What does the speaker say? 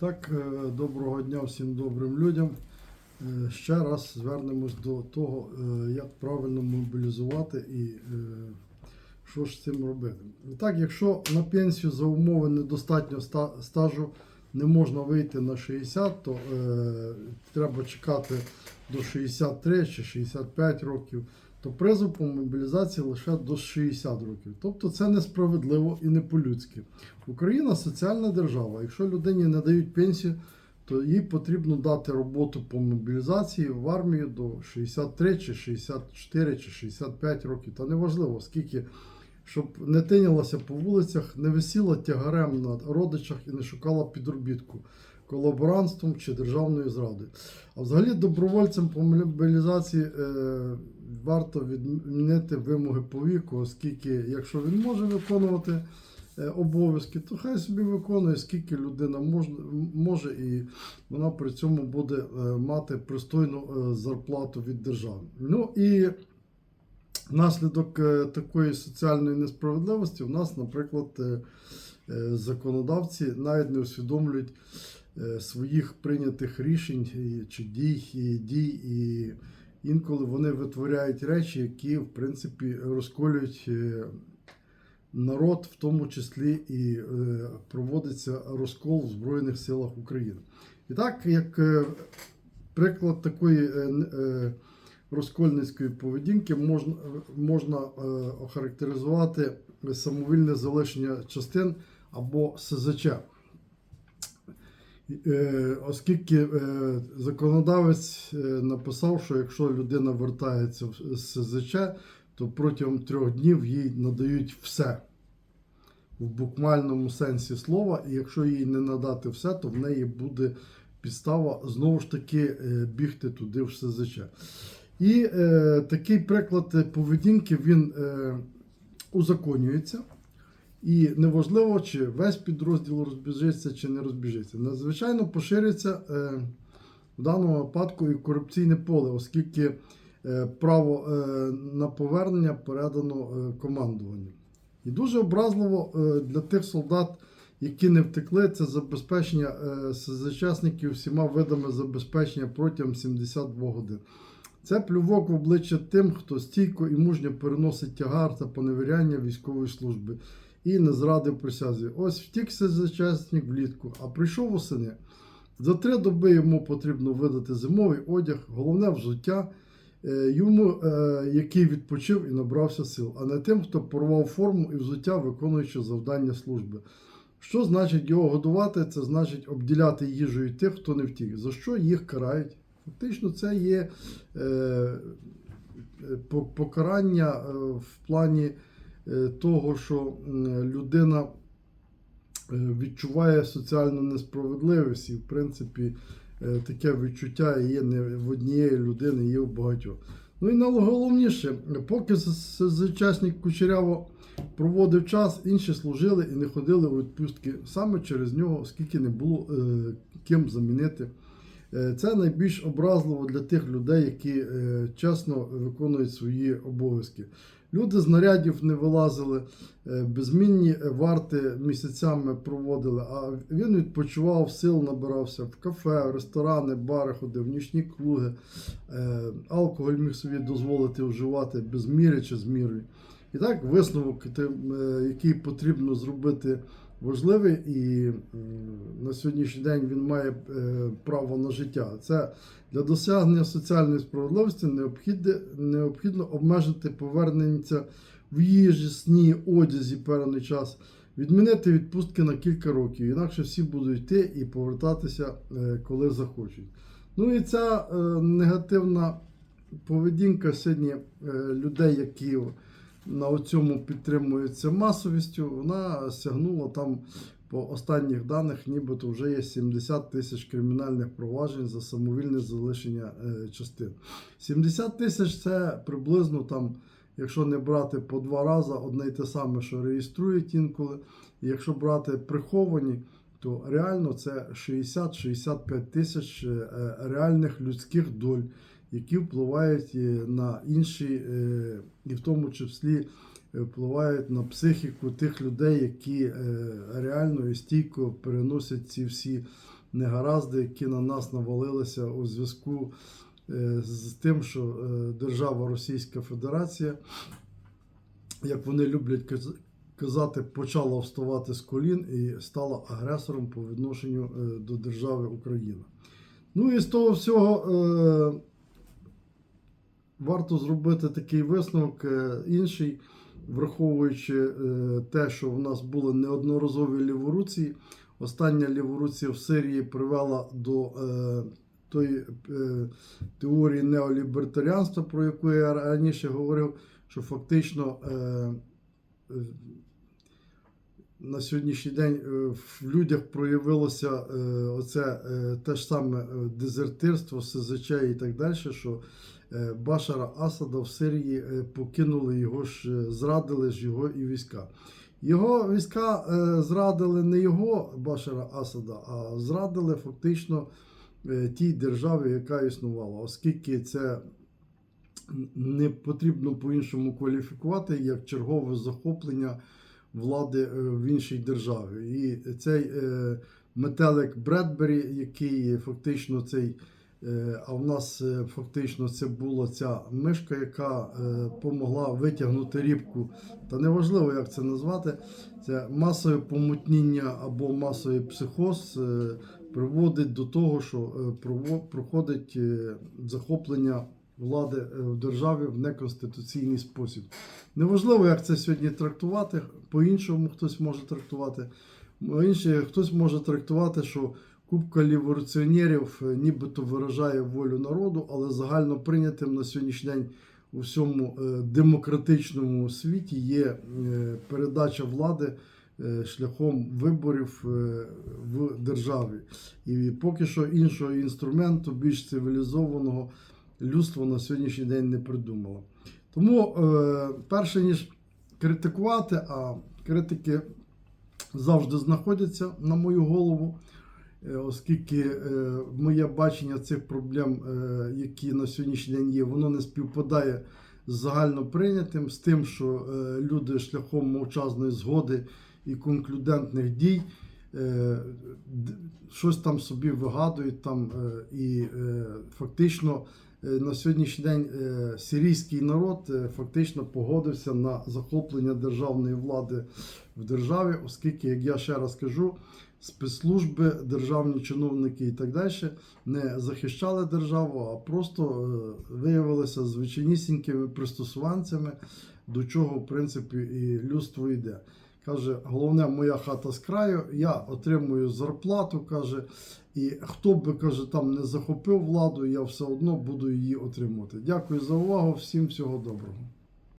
Так, е, доброго дня всім добрим людям. Е, Ще раз звернемось до того, е, як правильно мобілізувати і що ж з цим робити. Так, якщо на пенсію за умови недостатньо стажу не можна вийти на 60, то треба чекати до 63 чи 65 років, то призов по мобілізації лише до 60 років. Тобто це несправедливо і не по-людськи. Україна соціальна держава. Якщо людині не дають пенсію, то їй потрібно дати роботу по мобілізації в армію до 63 чи 64 чи 65 років. Та неважливо, скільки, щоб не тинялася по вулицях, не висіла тягарем на родичах і не шукала підробітку колаборантством чи державною зрадою. А взагалі добровольцям по мобілізації е, варто відмінити вимоги по віку, оскільки якщо він може виконувати е, обов'язки, то хай собі виконує, скільки людина може, і вона при цьому буде е, мати пристойну зарплату від держави. Ну і внаслідок такої соціальної несправедливості в нас, наприклад, законодавці навіть не усвідомлюють своїх прийнятих рішень чи дій, і дій, і інколи вони витворяють речі, які в принципі розколюють е, народ, в тому числі і е, проводиться розкол в Збройних силах України. І так, як е, приклад такої е, е, розкольницької поведінки можна, можна е, охарактеризувати самовільне залишення частин або СЗЧ. Е, Оскільки е, законодавець е, написав, що якщо людина вертається в СЗЧ, то протягом трьох днів їй надають все в буквальному сенсі слова, і якщо їй не надати все, то в неї буде підстава знову ж таки бігти туди в СЗЧ. І е, такий приклад поведінки він е, узаконюється. І неважливо, чи весь підрозділ розбіжиться, чи не розбіжиться. Надзвичайно поширюється е, в даному випадку і корупційне поле, оскільки е, право е, на повернення передано командуванню. І дуже образливо для тих солдат, які не втекли, це забезпечення СЗЧасників всіма видами забезпечення протягом 72 годин. Це плювок в обличчя тим, хто стійко і мужньо переносить тягар та поневіряння військової служби і не зрадив присязі. Ось втік СЗЧасник влітку, а прийшов восени. За три доби йому потрібно видати зимовий одяг, головне взуття, е, йому, е, який відпочив і набрався сил, а не тим, хто порвав форму і взуття, виконуючи завдання служби. Що значить його годувати? Це значить обділяти їжею тих, хто не втік. За що їх карають? Фактично, це є е, покарання в плані того, що людина е, відчуває соціальну несправедливість, і в принципі е, таке відчуття є не в однієї людини, є в багатьох. Ну і найголовніше, поки зачасник Кучеряво проводив час, інші служили і не ходили у відпустки саме через нього, оскільки не було е, ким замінити. Е, Це найбільш образливо для тих людей, які е, чесно виконують свої обов'язки. Люди з нарядів не вилазили, е, безмінні варти місяцями проводили, а він відпочивав, сил набирався в кафе, ресторани, бари ходив, нічні клуги. Е, Алкоголь міг собі дозволити вживати без міри чи з мірою. І так, висновок, е, який потрібно зробити важливий, і на сьогоднішній день він має е, право на життя. Це для досягнення соціальної справедливості необхідно, обмежити повернення в їжі, сні, одязі певний час, відмінити відпустки на кілька років, інакше всі будуть йти і повертатися, е, коли захочуть. Ну і ця е, негативна поведінка сьогодні людей, які на цьому підтримуються масовістю, вона сягнула там по останніх даних, нібито вже є 70 тисяч кримінальних проваджень за самовільне залишення е, частин. 70 тисяч це приблизно там, якщо не брати по два рази, одне й те саме, що реєструють інколи. Якщо брати приховані, то реально це 60-65 тисяч е, реальних людських доль, які впливають е, на інші, е, і в тому числі е, впливають на психіку тих людей, які реально і стійко переносять ці всі негаразди, які на нас навалилися у зв'язку з тим, що держава Російська Федерація, як вони люблять казати, почала вставати з колін і стала агресором по відношенню до держави Україна. Ну і з того всього варто зробити такий висновок е, інший, враховуючи е, те, що в нас були неодноразові ліворуції. Остання ліворуція в Сирії привела до е, тої теорії неолібертаріанства, про яку я раніше говорив, що фактично на сьогоднішній день в людях проявилося оце те ж саме дезертирство, СЗЧ і так далі, що Башара Асада в Сирії е, покинули його ж, е, зрадили ж його і війська. Його війська е, зрадили не його Башара Асада, а зрадили фактично е, тій державі, яка існувала, оскільки це не потрібно по-іншому кваліфікувати як чергове захоплення влади е, в іншій державі. І цей е, метелик Бредбері, який фактично цей. Е, А в нас е, фактично це була ця мишка, яка е, помогла витягнути рібку. Та неважливо, як це назвати. Це масове помутніння або масовий психоз е, приводить до того, що е, проходить е, захоплення влади е, в державі в неконституційний спосіб. Неважливо, як це сьогодні трактувати, по-іншому хтось може трактувати. Інше, хтось може трактувати, що купка ліворуціонерів е, нібито виражає волю народу, але загально прийнятим на сьогоднішній день у всьому е, демократичному світі є е, передача влади шляхом виборів в державі. І поки що іншого інструменту, більш цивілізованого людство на сьогоднішній день не придумало. Тому, перше ніж критикувати, а критики завжди знаходяться на мою голову, оскільки е, моє бачення цих проблем, е, які на сьогоднішній день є, воно не співпадає з загально прийнятим, з тим, що е, люди шляхом мовчазної згоди і конклюдентних дій. е, Щось там собі вигадують там е, і е, фактично е, на сьогоднішній день е, сирійський народ е, фактично погодився на захоплення державної влади в державі, оскільки, як я ще раз кажу, спецслужби, державні чиновники і так далі не захищали державу, а просто е, виявилися звичайнісінькими пристосуванцями, до чого в принципі і людство йде. Каже, головне, моя хата з краю, я отримую зарплату, каже, і хто би каже, там не захопив владу, я все одно буду її отримувати. Дякую за увагу, всім всього доброго.